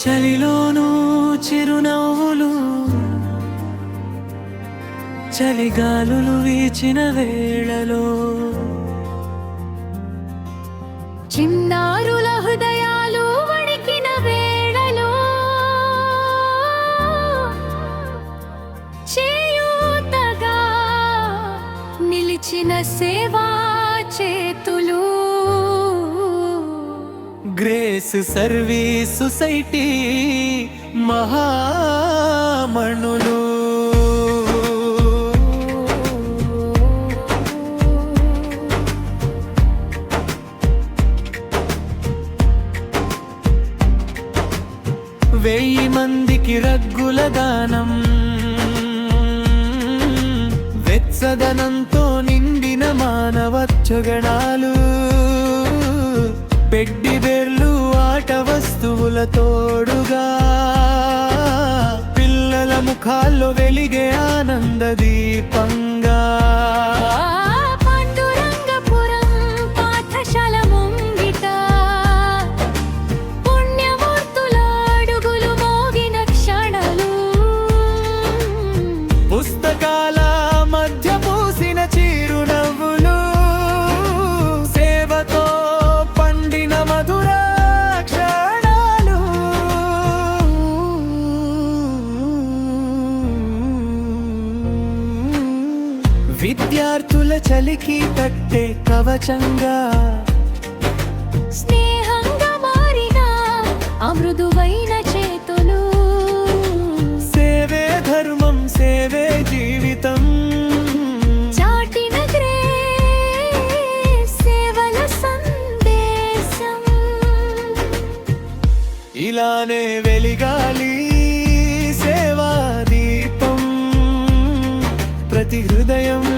చలిలోనూ చిరునవ్వులు చలిగాలులు వీచిన వేళలో. చిన్నారుల హృదయాలు వణికిన వేళలో. చేయూతగా నిలిచిన సేవా చేతులు. గ్రేస్ సర్వీస్ సొసైటీ మహామణులు. వెయ్యి మందికి రగ్గుల దానం వెచ్చదనంతో నిండిన మానవత్వగణాలు పెడ్డిదే బెర్లు వస్తువుల తోడుగా పిల్లల ముఖాల్లో వెలిగే ఆనంద దీపంగా. విద్యార్థుల చలికి తట్టే కవచంగా. స్నేహంగా మారిన అమృదువైన చేతులు. సేవే ధర్మం సేవే జీవితం. చాటిన సేవల సందేశం. ఇలానే వెలిగాలి సేవా దీపం. ప్రతి హృదయ